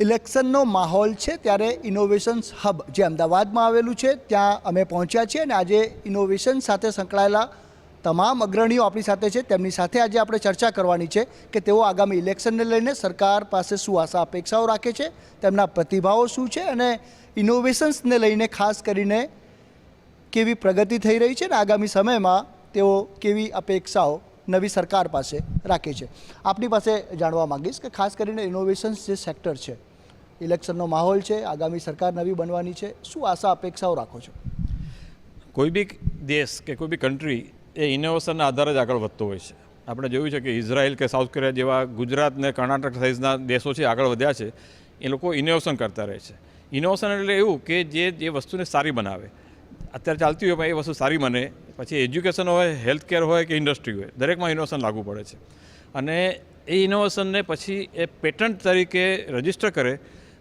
ઇલેક્શનનો માહોલ છે ત્યારે ઇનોવેશન્સ હબ જે અમદાવાદમાં આવેલું છે, ત્યાં અમે પહોંચ્યા છીએ અને આજે ઇનોવેશન સાથે સંકળાયેલા તમામ અગ્રણીઓ આપણી સાથે છે. તેમની સાથે આજે આપણે ચર્ચા કરવાની છે કે તેઓ આગામી ઇલેક્શનને લઈને સરકાર પાસે શું આશા અપેક્ષાઓ રાખે છે, તેમના પ્રતિભાવો શું છે અને ઇનોવેશન્સને લઈને ખાસ કરીને કેવી પ્રગતિ થઈ રહી છે અને આગામી સમયમાં તેઓ કેવી અપેક્ષાઓ નવી સરકાર પાસે રાખે છે. આપની પાસે જાણવા માગીશ કે ખાસ કરીને ઇનોવેશન્સ જે સેક્ટર છે ઇલેક્શનનો માહોલ છે, આગામી સરકાર નવી બનવાની છે. શું આશા, અપેક્ષાઓ રાખો છો? કોઈ બી દેશ કે કોઈ બી કન્ટ્રી એ ઇનોવેશનના આધારે જ આગળ વધતો હોય છે. આપણે જોયું છે કે ઇઝરાયલ કે સાઉથ કોરિયા જેવા ગુજરાત ને કર્ણાટક સાઇઝના દેશો છે, આગળ વધ્યા છે, એ લોકો ઇનોવેશન કરતા રહે છે. ઇનોવેશન એટલે એવું કે જે જે વસ્તુને સારી બનાવે. અત્યારે ચાલતી હોય, એ વસ્તુ સારી બને. પછી એજ્યુકેશન હોય હેલ્થ કેર હોય કે ઇન્ડસ્ટ્રી હોય, દરેકમાં ઇનોવેશન લાગુ પડે છે. અને એ ઇનોવેશનને પછી એ પેટન્ટ તરીકે રજિસ્ટર કરે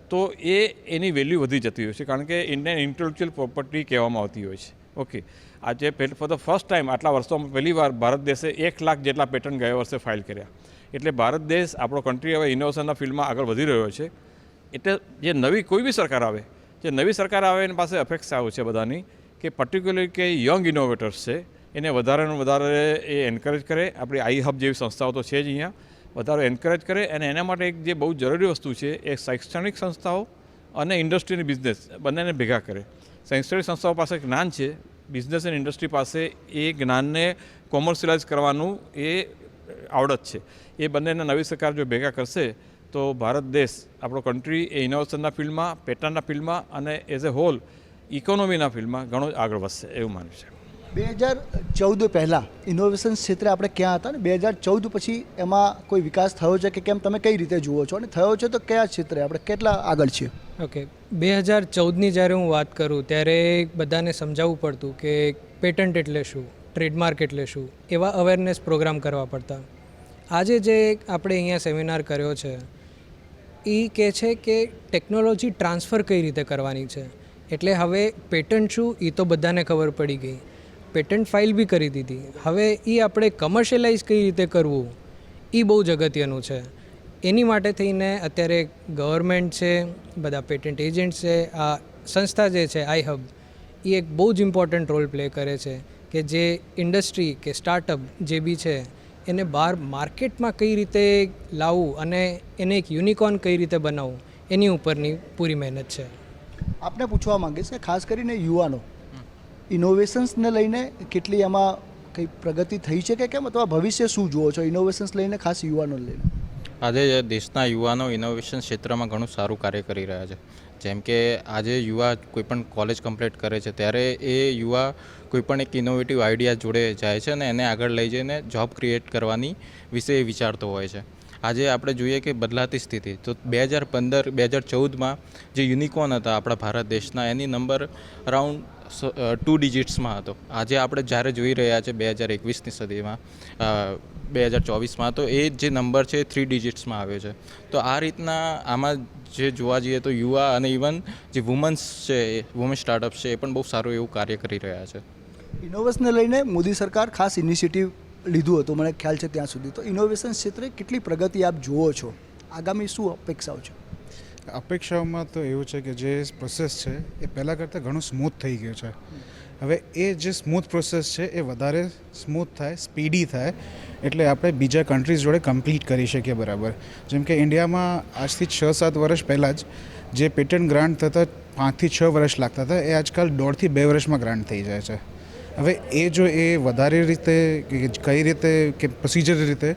તો એ એની વેલ્યુ વધી જતી હોય છે, કારણ કે ઇન્ડિયન ઇન્ટેલેક્ચુઅલ પ્રોપર્ટી કહેવામાં આવતી હોય છે. ઓકે આજે ફોર ધ ફર્સ્ટ ટાઈમ આટલા વર્ષોમાં પહેલી વાર ભારત દેશે એક લાખ જેટલા પેટન્ટ ગયા વર્ષે ફાઇલ કર્યા. એટલે ભારત દેશ આપણો કન્ટ્રી હવે ઇનોવેશનના ફિલ્ડમાં આગળ વધી રહ્યો છે. એટલે જે નવી કોઈ બી સરકાર આવે, જે નવી સરકાર આવે એની પાસે અપેક્ષાઓ છે બધાની કે પર્ટિક્યુલર કે યંગ ઇનોવેટર્સ છે, એને વધારે વધારે એ એન્કરેજ કરે. આપણી આઈ હબ જેવી સંસ્થાઓ તો છે જ અહીંયા. વધારે એન્કરેજ કરે અને એના માટે એક જે બહુ જરૂરી વસ્તુ છે, એ શૈક્ષણિક સંસ્થાઓ અને ઇન્ડસ્ટ્રીની બિઝનેસ બંનેને ભેગા કરે. શૈક્ષણિક સંસ્થાઓ પાસે જ્ઞાન છે બિઝનેસ એન્ડ ઇન્ડસ્ટ્રી પાસે એ જ્ઞાનને કોમર્શિયલાઇઝ કરવાનું એ આવડત છે. એ બંનેને નવી સરકાર જો ભેગા કરશે, તો ભારત દેશ, આપણો કન્ટ્રી એ ઇનોવેશનના ફિલ્ડમાં પેટર્નના ફિલ્ડમાં અને એઝ એ હોલ ઇકોનોમીના ફિલ્ડમાં ઘણો જ આગળ વધશે, એવું માન્યું છે બે હજાર ચૌદ પહેલાં ઇનોવેશન ક્ષેત્રે આપણે ક્યાં હતા ને? બે હજાર ચૌદ પછી એમાં કોઈ વિકાસ થયો છે કે કેમ? તમે કઈ રીતે જુઓ છો? અને થયો છે તો કયા ક્ષેત્રે? આપણે કેટલા આગળ છીએ? ઓકે. બે હજાર ચૌદની જ્યારે હું વાત કરું ત્યારે બધાને સમજાવવું પડતું કે પેટન્ટ એટલે શું, ટ્રેડમાર્ક એટલે શું, એવા અવેરનેસ પ્રોગ્રામ કરવા પડતા. આજે જે આપણે અહીંયા સેમિનાર કર્યો છે એ કહે છે કે ટેકનોલોજી ટ્રાન્સફર કઈ રીતે કરવાની છે? એટલે હવે પેટન્ટ શું એ તો બધાને ખબર પડી ગઈ. પેટન્ટ ફાઇલ બી કરી દીધી. હવે એ આપણે કમર્શિયલાઇઝ કઈ રીતે કરવું? એ બહુ જ અગત્યનું છે. એની માટે થઈને અત્યારે ગવર્મેન્ટ છે, બધા પેટન્ટ એજન્ટ છે, આ સંસ્થા જે છે આઈ હબ એ એક બહુ જ ઇમ્પોર્ટન્ટ રોલ પ્લે કરે છે કે જે ઇન્ડસ્ટ્રી કે સ્ટાર્ટઅપ જે બી છે, એને બહાર માર્કેટમાં કઈ રીતે લાવવું અને એને એક યુનિકોર્ન કઈ રીતે બનાવવું, એની ઉપરની પૂરી મહેનત છે. આપને પૂછવા માંગીશ કે ખાસ કરીને યુવાનો ઇનોવેશન્સને લઈને કેટલી એમાં કંઈ પ્રગતિ થઈ છે કે કેમ? અથવા ભવિષ્ય શું જુઓ છો ઇનોવેશન્સ લઈને, ખાસ યુવાનો લઈને? આજે દેશના યુવાનો ઇનોવેશન ક્ષેત્રમાં ઘણું સારું કાર્ય કરી રહ્યા છે. જેમ કે આજે યુવા કોઈપણ કોલેજ કમ્પ્લીટ કરે છે, ત્યારે એ યુવા કોઈપણ એક ઇનોવેટિવ આઈડિયા જોડે જાય છે અને એને આગળ લઈ જઈને જોબ ક્રિએટ કરવાની વિશે એ વિચારતો હોય છે. આજે આપણે જોઈએ કે બદલાતી સ્થિતિ. તો બે હજાર પંદર, બે હજાર ચૌદમાં જે યુનિકોર્ન હતા આપણા ભારત દેશના, એની નંબર અરાઉન્ડ ટુ ડિજિટ્સમાં હતો. આજે આપણે જ્યારે જોઈ રહ્યા છે બે હજાર એકવીસની સદીમાં બે હજાર ચોવીસમાં, તો એ જે નંબર છે થ્રી ડિજિટ્સમાં આવ્યો છે. તો આ રીતના આમાં જે જોવા જઈએ તો યુવા અને ઇવન જે વુમન્સ છે વુમન સ્ટાર્ટઅપ છે એ પણ બહુ સારું એવું કાર્ય કરી રહ્યા છે. ઇનોવેશનને લઈને મોદી સરકાર ખાસ ઇનિશિયેટિવ લીધું હતું. મને ખ્યાલ છે ત્યાં સુધી. તો ઇનોવેશન ક્ષેત્રે કેટલી પ્રગતિ આપ જુઓ છો? આગામી શું અપેક્ષાઓ છે? અપેક્ષાઓમાં તો એવું છે કે જે પ્રોસેસ છે, એ પહેલાં કરતાં ઘણું સ્મૂથ થઈ ગયું છે. હવે એ જે સ્મૂથ પ્રોસેસ છે, એ વધારે સ્મૂથ થાય સ્પીડી થાય, એટલે આપણે બીજા કન્ટ્રીઝ જોડે કમ્પ્લીટ કરી શકીએ બરાબર. જેમ કે ઇન્ડિયામાં આજથી છ સાત વર્ષ પહેલાં જ જે પેટન્ટ ગ્રાન્ટ થતા પાંચથી છ વર્ષ લાગતા હતા, એ આજકાલ દોઢથી બે વર્ષમાં ગ્રાન્ટ થઈ જાય છે. હવે એ જો એ વધારે રીતે કઈ રીતે કે પ્રોસિજર રીતે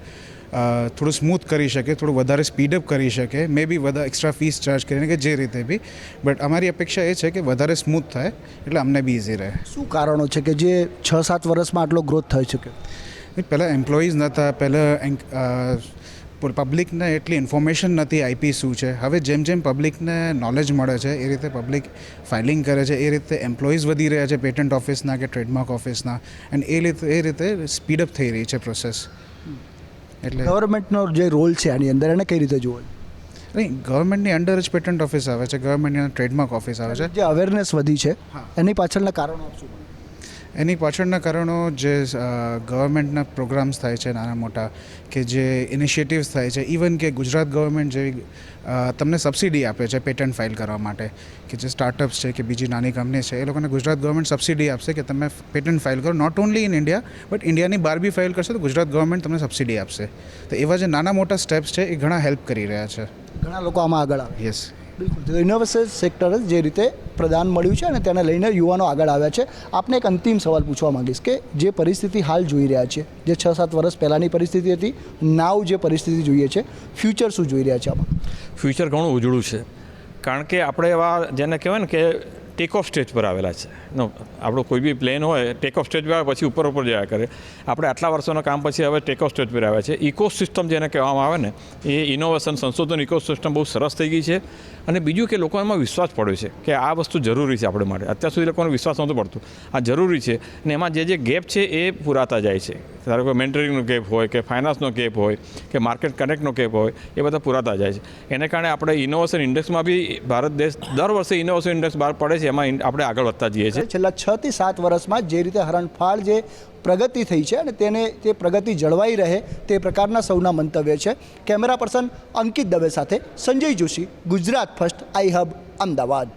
થોડું સ્મૂથ કરી શકે થોડું વધારે સ્પીડઅપ કરી શકે મે બી વધારે એક્સ્ટ્રા ફીસ ચાર્જ કરીને કે જે રીતે બી. બટ અમારી અપેક્ષા એ છે કે વધારે સ્મૂથ થાય એટલે અમને બી ઇઝી રહે. શું કારણો છે કે જે છ સાત વર્ષમાં આટલો ગ્રોથ થઈ શકે? પહેલાં એમ્પ્લોઈઝ નહોતા પહેલાં પબ્લિકને એટલી ઇન્ફોર્મેશન નથી આઈપી શું છે. હવે જેમ જેમ પબ્લિકને નોલેજ મળે છે એ રીતે પબ્લિક ફાઇલિંગ કરે છે એ રીતે એમ્પ્લોઈઝ વધી રહ્યા છે પેટન્ટ ઓફિસના કે ટ્રેડમાર્ક ઓફિસના એન્ડ એ રીતે એ રીતે સ્પીડઅપ થઈ રહી છે પ્રોસેસ એટલે ગવર્મેન્ટનો જે રોલ છે આની અંદર એને કઈ રીતે જુઓ? નહીં ગવર્મેન્ટની અંડર જ પેટન્ટ ઓફિસ આવે છે. ગવર્મેન્ટની ટ્રેડમાર્ક ઓફિસ આવે છે. જે અવેરનેસ વધી છે એની પાછળના કારણો શું? એની પાછળના કારણો જે ગવર્મેન્ટના પ્રોગ્રામ્સ થાય છે નાના મોટા કે જે ઇનિશિયેટિવ્સ થાય છે ઇવન કે ગુજરાત ગવર્મેન્ટ જેવી તમને સબસિડી આપે છે પેટન્ટ ફાઇલ કરવા માટે કે જે સ્ટાર્ટઅપ્સ છે કે બીજી નાની કંપની છે એ લોકોને ગુજરાત ગવર્મેન્ટ સબસિડી આપશે કે તમે પેટન્ટ ફાઇલ કરો not only in India but ઇન્ડિયાની બહાર બી ફાઇલ કરશે તો ગુજરાત ગવર્મેન્ટ તમને સબસિડી આપશે. તો એવા જે નાના મોટા સ્ટેપ્સ છે એ ઘણા હેલ્પ કરી રહ્યા છે. ઘણા લોકો આમાં આગળ આવે. યસ બિલકુલ. ઇનોવેશન સેક્ટર જે રીતે પ્રદાન મળ્યું છે અને તેને લઈને યુવાનો આગળ આવ્યા છે. આપને એક અંતિમ સવાલ પૂછવા માંગીશ કે જે પરિસ્થિતિ હાલ જોઈ રહ્યા છે, જે છ સાત વર્ષ પહેલાંની પરિસ્થિતિ હતી નાવ જે પરિસ્થિતિ જોઈએ છે ફ્યુચર શું જોઈ રહ્યા છે આમાં? ફ્યુચર ઘણું ઉજળું છે. કારણ કે આપણે એવા જેને કહેવાય ને કે ટેક ઓફ સ્ટેજ પર આવેલા છે. નો આપણો કોઈ બી પ્લેન હોય ટેક ઓફ સ્ટેજ પર આવે, પછી ઉપર ઉપર જયા કરે. આપણે આટલા વર્ષોના કામ પછી હવે ટેક ઓફ સ્ટેજ પર આવ્યા છે. ઇકો સિસ્ટમ જેને કહેવામાં આવે ને, એ ઇનોવેશન સંશોધન ઇકો સિસ્ટમ બહુ સરસ થઈ ગઈ છે. અને બીજું કે લોકોમાં વિશ્વાસ પડ્યો છે કે આ વસ્તુ જરૂરી છે આપણે માટે. અત્યાર સુધી લોકોને વિશ્વાસ નહોતો પડતો. આ જરૂરી છે અને એમાં જે જે ગેપ છે એ પૂરાતા જાય છે. ધારો કે મેન્ટરિંગનો ગેપ હોય કે ફાઇનાન્સનો ગેપ હોય કે માર્કેટ કનેક્ટનો ગેપ હોય, એ બધા પૂરાતા જાય છે. એને કારણે આપણે ઇનોવેશન ઇન્ડેક્સમાં બી ભારત દેશ દર વર્ષે ઇનોવેશન ઇન્ડેક્સ બહાર પડે છે. એમાં આપણે આગળ વધતા જઈએ છીએ. છેલ્લા છ થી સાત વર્ષમાં જે રીતે હરણફાળ જે પ્રગતિ થઈ છે અને તેને તે પ્રગતિ જળવાઈ રહે તે પ્રકારના સૌના મંતવ્ય છે. કેમેરા પર્સન અંકિત દવે સાથે Sanjay Joshi, Gujarat first, I hub, Ahmedabad.